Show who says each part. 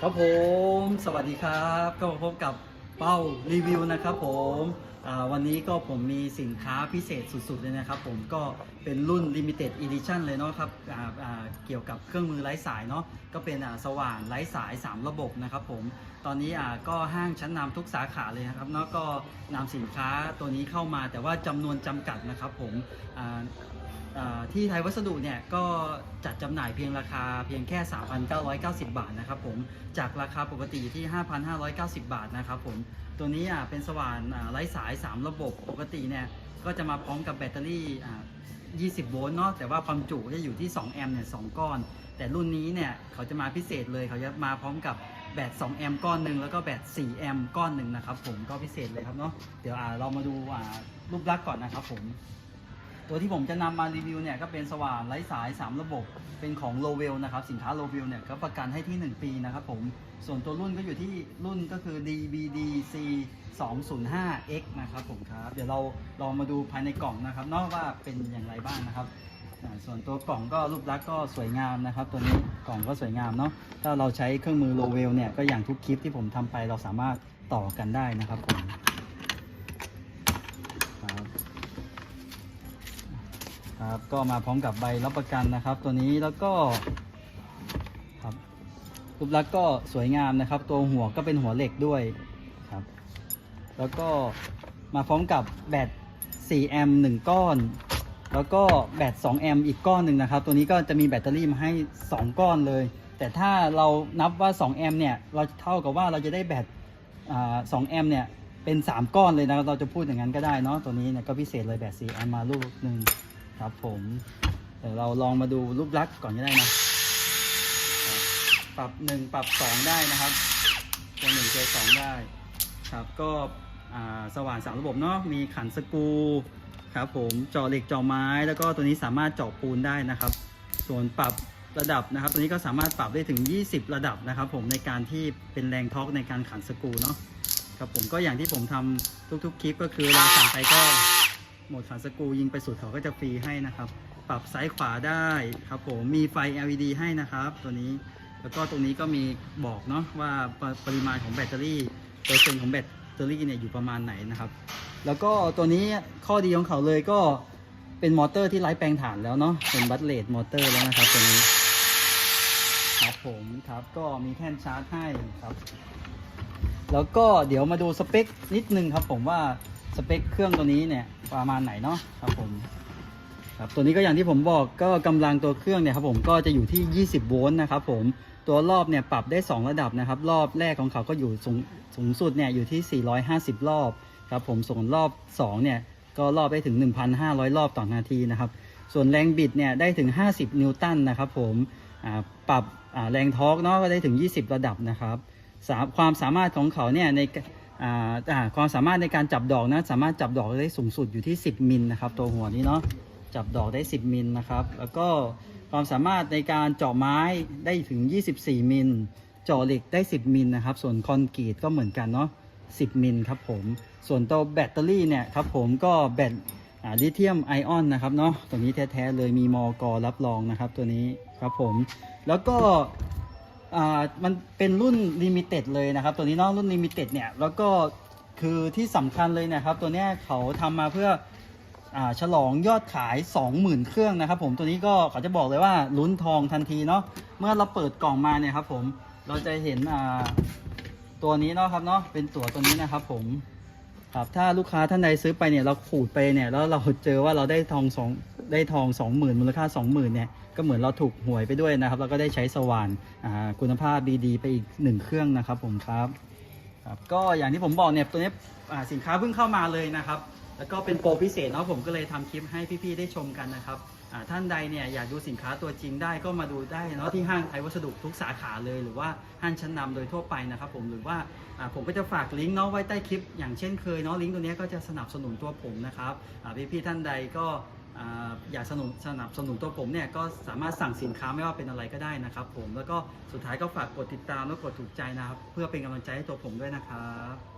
Speaker 1: ครับผมสวัสดีครับก็มาพบกับเป้ารีวิวนะครับผมอ่าวันนี้ก็ผมมีสินค้าพิเศษสุดๆเลยนะครับผมก็เป็นรุ่น Limited Edition เลยเนาะครับอ่าเกี่ยวกับเครื่องมือไร้สายเนาะก็เป็นอ่าสว่านไร้สาย 3 ระบบนะครับผมตอนนี้อ่าก็ห้างชั้นนำทุกสาขาเลยนะครับเนาะก็นำสินค้าตัวนี้เข้ามาแต่ว่าจำนวนจำกัดนะครับผมอ่า ที่ไทยวัสดุเนี่ยก็จัดจำหน่ายเพียงราคาเพียงแค่ 3,990 บาทนะครับผมจากราคาปกติที่ 5,590 บาทนะครับผมตัวนี้อะเป็นสว่านอ่าไร้สาย 3 ระบบปกติเนี่ยก็จะมาพร้อมกับแบตเตอรี่อ่า20 โวลต์เนาะแต่ว่าความจุจะอยู่ที่ 2 แอมป์เนี่ย2ก้อน แต่รุ่นนี้เนี่ยเขาจะมาพิเศษเลยเขาจะมาพร้อมกับแบต 2 แอมป์ก้อนหนึ่งแล้วก็แบต 4 แอมป์ก้อนหนึ่งนะครับผมก็พิเศษเลยครับเนาะเดี๋ยวอ่าเรามาดูอ่ารูปลักษณ์ก่อนนะครับผม ตัวที่ผมจะนำมารีวิวเนี่ยก็เป็นสว่านไร้สาย 3 ระบบเป็นของ l o w e l นะครับ สินค้า l o w e l เนี่ยก็ประกันให้ที่ 1 ปีนะครับผมส่วนตัวรุ่นก็อยู่ที่รุ่นก็คือ DBDC 205X นะครับผมครับเดี๋ยวเราลองมาดูภายในกล่องนะครับนอกว่าเป็นอย่างไรบ้างนะครับ ส่วนตัวกล่องก็รูปลักษณ์ก็สวยงามนะครับ ตัวนี้กล่องก็สวยงามเนาะถ้าเราใช้เครื่องมือ l o w e l เนี่ยก็อย่างทุกคลิปที่ผมทำไปเราสามารถต่อกันได้นะครับผม ครับก็มาพร้อมกับใบรับประกันนะครับ ตัวนี้แล้วก็ครับรูปลักษณ์ก็สวยงามนะครับ ตัวหัวก็เป็นหัวเหล็กด้วยครับ แล้วก็มาพร้อมกับแบต4แอมป์1ก้อน แล้วก็แบต2แอมป์อีกก้อนหนึ่งนะครับ ตัวนี้ก็จะมีแบตเตอรี่มาให้ 2 ก้อนเลย แต่ถ้าเรานับว่า2แอมป์เนี่ยเราเท่ากับว่าเราจะได้แบตสอ่า2แอมป์เนี่ยเป็น 3 ก้อนเลยนะเราจะพูดอย่างนั้นก็ได้เนาะตัวนี้เนี่ยก็พิเศษเลยแบต4แอมป์มาลูกหนึ่ง ครับผมเดี๋ยวเราลองมาดูรูปลักษณ์ก่อนก็ได้นะปรับหนึ่งปรับสองได้นะครับตัวหนึ่งตัวสองได้ครับก็สว่านสามระบบเนาะมีขันสกูครับผมเจาะเหล็กเจาะไม้ แล้วก็ตัวนี้สามารถเจาะปูนได้นะครับ ส่วนปรับระดับนะครับ ตัวนี้ก็สามารถปรับได้ถึง 20 ระดับนะครับ ผมในการที่เป็นแรงทอกในการขันสกูเนาะครับผมก็อย่างที่ผมทำทุกๆคลิปก็คือเราสั่งไปก็ โหมดขันสกูยิงไปสุดเขาก็จะฟรีให้นะครับ ปรับซ้ายขวาได้ครับผมมีไฟ LED ให้นะครับตัวนี้แล้วก็ตรงนี้ก็มีบอกเนาะว่าปปริมาณของแบตเตอรี่เปอร์เซ็นต์ของแบตเตอรี่เนี่ยอยู่ประมาณไหนนะครับ แล้วก็ตัวนี้ข้อดีของเขาเลยก็เป็นมอเตอร์ที่ไร้แปลงถ่านแล้วเนาะเป็นบัตเลดมอเตอร์แล้วนะครับตัวนี้ครับผมครับก็มีแท่นชาร์จให้ครับ แล้วก็เดี๋ยวมาดูสเปคนิดนึงครับผมว่าสเปคเครื่องตัวนี้เนี่ย ประมาณไหนเนาะครับผมครับตัวนี้ก็อย่างที่ผมบอกก็กำลังตัวเครื่องเนี่ยครับผมก็จะอยู่ที่ 20 โวลต์นะครับผมตัวรอบเนี่ยปรับได้ 2 ระดับนะครับ รอบแรกของเขาก็อยู่สูงสูงสุดเนี่ยอยู่ที่ 450 รอบครับผมส่วนรอบ2เนี่ยก็รอบได้ถึง 1,500 รอบต่อนาทีนะครับ ส่วนแรงบิดเนี่ยได้ถึง 50 นิวตันนะครับผมปรับแรงทอร์กเนาะก็ได้ถึง 20 ระดับนะครับความสามารถของเขาเนี่ยใน ความสามารถในการจับดอกนะสามารถจับดอกได้สูงสุดอยู่ที่ 10 มิลนะครับ ตัวหัวนี้เนาะจับดอกได้ 10 มิลนะครับ แล้วก็ความสามารถในการเจาะไม้ได้ถึง 24 มิลเจาะเหล็กได้ 10 มิลนะครับ ส่วนคอนกรีตก็เหมือนกันเนาะ10 มิลครับผม ส่วนตัวแบตเตอรี่เนี่ยครับผมก็แบตลิเธียมไอออนนะครับเนาะตัวนี้แท้ ๆ เลยมีมอกรับรองนะครับตัวนี้ครับผม แล้วก็ อ่ามันเป็นรุ่นลิมิเต็ดเลยนะครับ ตัวนี้เนอกรุ่นลิมิเต็ดเนี่ยแล้วก็คือที่สำคัญเลยนะครับ ตัวเนี้ยเขาทำมาเพื่ออ่าฉลองยอดขาย 20,000 เครื่องนะครับ ผมตัวนี้ก็เขาจะบอกเลยว่าลุ้นทองทันทีเนาะเมื่อเราเปิดกล่องมาเนี่ยครับผมเราจะเห็นอ่าตัวนี้เนาะครับเนาะเป็นตัวตัวนี้นะครับ ผมครับถ้าลูกค้าท่านใดซื้อไปเนี่ยเราขูดไปเนี่ยแล้วเราเจอว่าเราได้ทองสองได้ทองสองหมื่นมูลค่าสองหมื่นเนี่ย ก็เหมือนเราถูกหวยไปด้วยนะครับแล้วก็ได้ใช้สว่านคุณภาพดีๆ ไปอีกหนึ่งเครื่องนะครับผมครับครับก็อย่างที่ผมบอกเนี่ยตัวนี้สินค้าเพิ่งเข้ามาเลยนะครับ แล้วก็เป็นโปรพิเศษเนาะผมก็เลยทำคลิปให้พี่ๆได้ชมกันนะครับท่านใดเนี่ยอยากดูสินค้าตัวจริงได้ก็มาดูได้เนาะที่ห้างไทยวัสดุทุกสาขาเลย หรือว่าห้างชั้นนำโดยทั่วไปนะครับผมหรือว่าผมก็จะฝากลิงก์เนาะไว้ใต้คลิป อย่างเช่นเคยเนาะลิงก์ตัวเนี้ยก็จะสนับสนุนตัวผมนะครับพี่ๆท่านใดก็ อยากสนับสนับสนุนตัวผมเนี่ยก็สามารถสั่งสินค้าไม่ว่าเป็นอะไรก็ได้นะครับผมแล้วก็สุดท้ายก็ฝากกดติดตามและกดถูกใจนะครับ เพื่อเป็นกำลังใจให้ตัวผมด้วยนะครับ